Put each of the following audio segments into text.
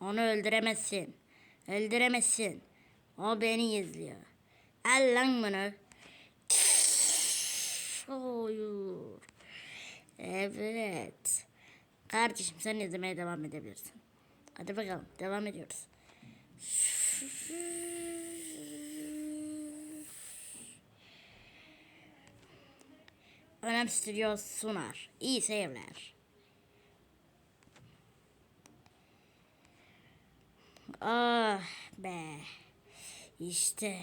Onu öldüremezsin. Öldüremezsin. O beni izliyor. Al lan bunu. Hayır. Evet. Kardeşim sen izlemeye devam edebilirsin. Hadi bakalım devam ediyoruz. Önem Stüdyo sunar. İyi seyirler. Ah be. İşte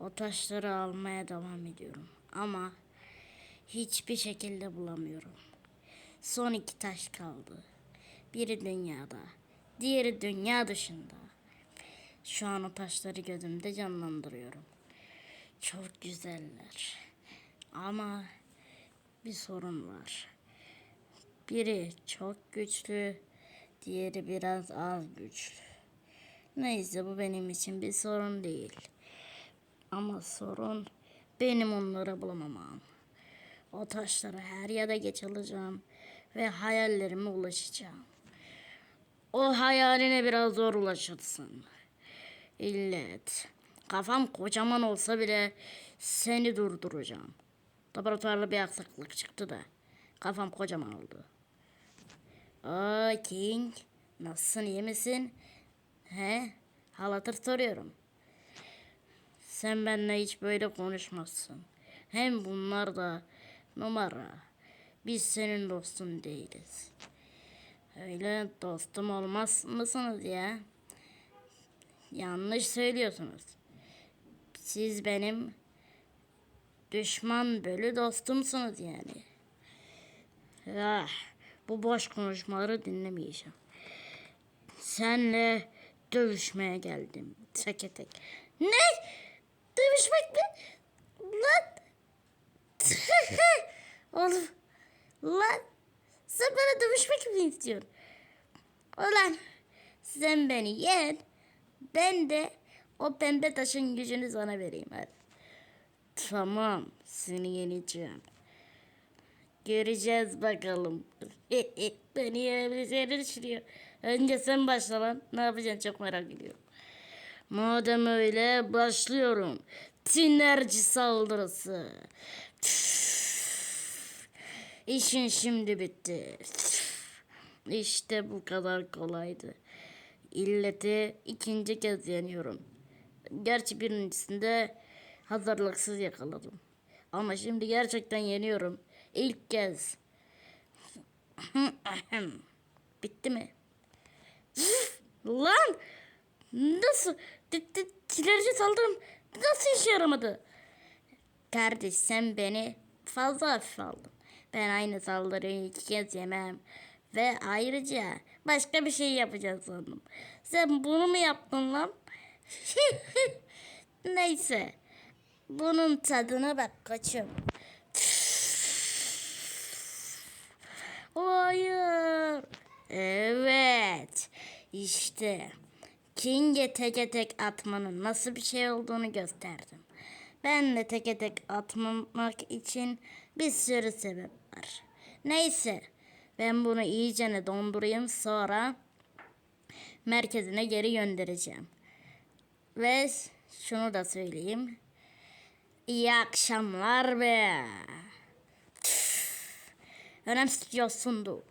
o taşları almaya devam ediyorum. Ama hiçbir şekilde bulamıyorum. Son iki taş kaldı. Biri dünyada, diğeri dünya dışında. Şu an o taşları gözümde canlandırıyorum. Çok güzeller. Ama bir sorun var. Biri çok güçlü, diğeri biraz az güçlü. Neyse bu benim için bir sorun değil. Ama sorun benim onları bulamamam. O taşları her yere geç alacağım ve hayallerime ulaşacağım. O hayaline biraz zor ulaşırsın. İllet. Kafam kocaman olsa bile seni durduracağım. Laboratuvarda bir aksaklık çıktı da kafam kocaman oldu. Aa King, nasılsın iyi misin? He, halatır soruyorum. Sen benimle hiç böyle konuşmazsın. Hem bunlar da numara. Biz senin dostun değiliz. Öyle dostum olmaz mısınız ya? Yanlış söylüyorsunuz. Siz benim düşman bölü dostumsunuz yani. Ah, bu boş konuşmaları dinlemeyeceğim. Senle dövüşmeye geldim. Teke tek. Ne? Dövüşmek mi? Lan! Oğlum. Lan! Sen bana dövüşmek mi istiyorsun? Ulan sen beni yen. Ben de o pembe taşın gücünü sana vereyim hadi. Tamam seni yeneceğim. Göreceğiz bakalım. Beni yenebileceğini düşünüyor. Önce sen başla lan. Ne yapacaksın çok merak ediyorum. Madem öyle başlıyorum. Tinerci saldırısı. İşin şimdi bitti. İşte bu kadar kolaydı. İlleti ikinci kez yeniyorum. Gerçi birincisinde hazırlıksız yakaladım. Ama şimdi gerçekten yeniyorum. İlk kez. Bitti mi? Lan! Nasıl? Tilerci saldırım nasıl işe yaramadı? Kardeş sen beni fazla hafife aldın. Ben aynı saldırıyı iki kez yemem. Ve ayrıca başka bir şey yapacağız sandım. Sen bunu mu yaptın lan? Neyse. Bunun tadına bak koçum. Hayır. Evet. İşte. King'e teke tek atmanın nasıl bir şey olduğunu gösterdim. Ben de teke tek atmamak için bir sürü sebep var. Neyse. Ben bunu iyicene dondurayım sonra merkezine geri göndereceğim. Ve şunu da söyleyeyim. İyi akşamlar be. Önem stüdyosundu.